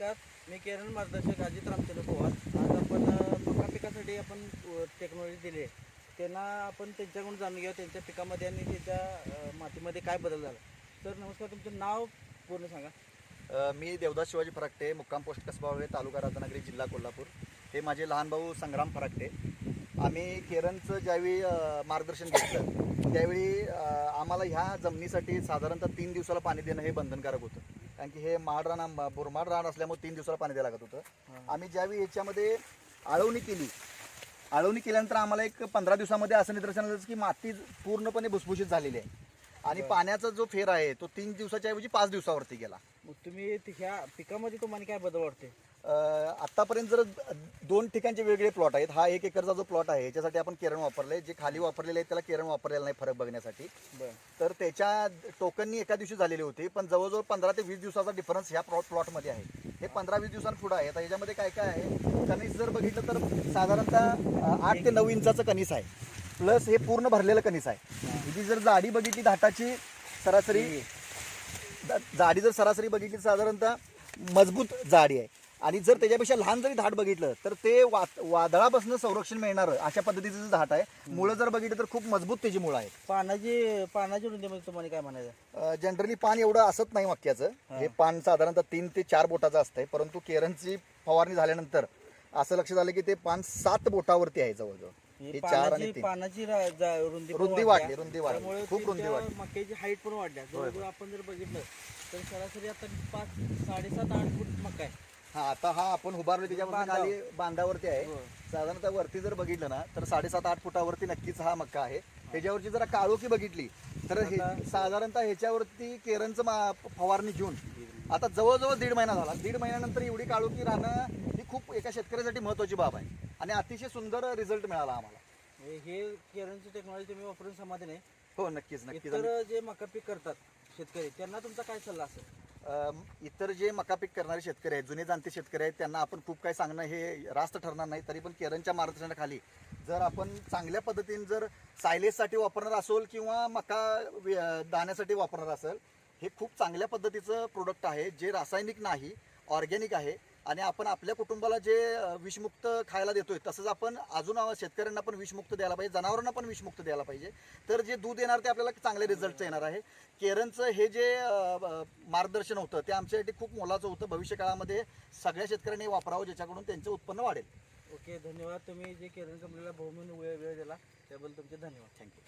नमस्कार. मी केरळ मार्गदर्शक अजित रामचंद्र पवार. आज आपण मका पिकासाठी आपण टेक्नॉलॉजी दिली आहे. त्यांना आपण त्यांच्याकडून जाणून घेऊ त्यांच्या पिकामध्ये आणि त्यांच्या मातीमध्ये काय बदल झाला. तर नमस्कार. तुमचं नाव पूर्ण सांगा. मी देवदास शिवाजी फराकटे मुक्काम पोस्ट कसबावळे तालुका राधानगरी जिल्हा कोल्हापूर. हे माझे लहान भाऊ संग्राम फराकटे आम्ही केरनचं ज्यावेळी मार्गदर्शन घेतलं त्यावेळी आम्हाला ह्या जमिनीसाठी साधारणतः तीन दिवसाला पाणी देणं हे बंधनकारक होतं. कारण की हे माड रान बोरमाड रान असल्यामुळे तीन दिवसाला पाणी द्यायला लागत होतं. आम्ही ज्यावेळी याच्यामध्ये आळवणी केली आळवणी केल्यानंतर आम्हाला एक पंधरा दिवसामध्ये असं निदर्शन आलं की माती पूर्णपणे भुसभुशीत झालेली आहे. आणि. पाण्याचा जो फेर आहे तो तीन दिवसाच्या ऐवजी पाच दिवसावरती गेला. मग तुम्ही ह्या पिकामध्ये तुम्हाला काय बदल वाटते अं, आतापर्यंत जर दोन ठिकाणचे वेगळे प्लॉट आहेत हा एक एकरचा जो प्लॉट आहे याच्यासाठी आपण केरळ वापरले जे खाली वापरलेले आहेत त्याला केरळ वापरलेलं नाही फरक बघण्यासाठी. बरं. तर त्याच्या टोकननी एका दिवशी झालेली होती पण जवळजवळ पंधरा ते वीस दिवसाचा डिफरन्स ह्या प्लॉट प्लॉटमध्ये आहे. हे पंधरा वीस दिवसांपुढे आहे. आता याच्यामध्ये काय काय आहे? कणीस जर बघितलं तर साधारणतः आठ ते नऊ इंचाचं कणीस आहे. प्लस हे पूर्ण भरलेलं कणीस आहे. हिची जर जाडी बघितली धाटाची सरासरी जाडी जर सरासरी बघितली तर साधारणतः मजबूत जाडी आहे. आणि जर त्याच्यापेक्षा लहान जरी धाट बघितलं तर ते वादळापासून संरक्षण मिळणार अशा पद्धतीचं धाट आहे मुळं जर बघितलं तर खूप मजबूत त्याची मुळं आहेत पानाची पानाची रुंदीमध्ये तुम्हाला काय म्हणायचं जनरली पान एवढं असत नाही मक्याचं हा. पान साधारणतः तीन ते चार बोटाचं असतंय परंतु केरनची फवारणी झाल्यानंतर असं लक्षात आलं की ते पान सात बोटावरती आहे जवळजवळ चार आणि पानाची रुंदी. वाढली, रुंदी वाढली. खूप रुंदी वाढली. मक्याची हाईट पण वाढल्या जवळजवळ आपण जर बघितलं तर सरासरी आता पाच साडेसात आठ फूट मका आहे हा आता हा आपण उभारलो त्याच्यापासून बांधाव. खाली बांधावरती आहे. हो. साधारणतः वरती जर बघितलं ना तर साडेसात आठ फुटावरती नक्कीच हा मक्का आहे. त्याच्यावरची जरा काळोखी बघितली तर हे साधारणतः ह्याच्यावरती केरनचं मा- फवारणी घेऊन आता जवळजवळ दीड महिना झाला. दीड महिन्यानंतर एवढी काळोखी राहणं ही खूप एका शेतकऱ्यासाठी महत्वाची बाब आहे. आणि अतिशय सुंदर रिझल्ट मिळाला आम्हाला. हे- हे केरळची टेक्नॉलॉजी तुम्ही वापरून समाधान आहे. हो नक्कीच नक्कीच. इतर जे मका पीक करतात शेतकरी त्यांना तुमचा काय सल्ला असेल? इतर जे मका पीक करणारे शेतकरी आहेत जुने जाणते शेतकरी आहेत त्यांना आपण खूप काही सांगणं हे रास्त ठरणार नाही तरी पण केरनच्या मार्गदर्शनाखाली जर आपण चांगल्या पद्धतीने जर सायलेजसाठी वापरणार असेल किंवा मका दाण्यासाठी वापरणार असेल हे खूप चांगल्या पद्धतीचं प्रोडक्ट आहे जे रासायनिक नाही ऑर्गॅनिक आहे. आणि आपण आपल्या कुटुंबाला जे विषमुक्त खायला देतोय तसंच आपण अजून शेतकऱ्यांना पण विषमुक्त द्यायला पाहिजे जनावरांना पण विषमुक्त द्यायला पाहिजे. तर जे दूध येणार ते आपल्याला चांगले रिझल्ट येणार आहे. केरनचं हे जे मार्गदर्शन होतं ते आमच्यासाठी खूप मोलाचं होतं. भविष्य काळामध्ये सगळ्या शेतकऱ्यांनी वापरावं ज्याच्याकडून त्यांचं उत्पन्न वाढेल. ओके धन्यवाद. तुम्ही जे केरळ कंपनीला बहुमूल्य वेळ वेळ दिला त्याबद्दल तुमचे धन्यवाद. थँक्यू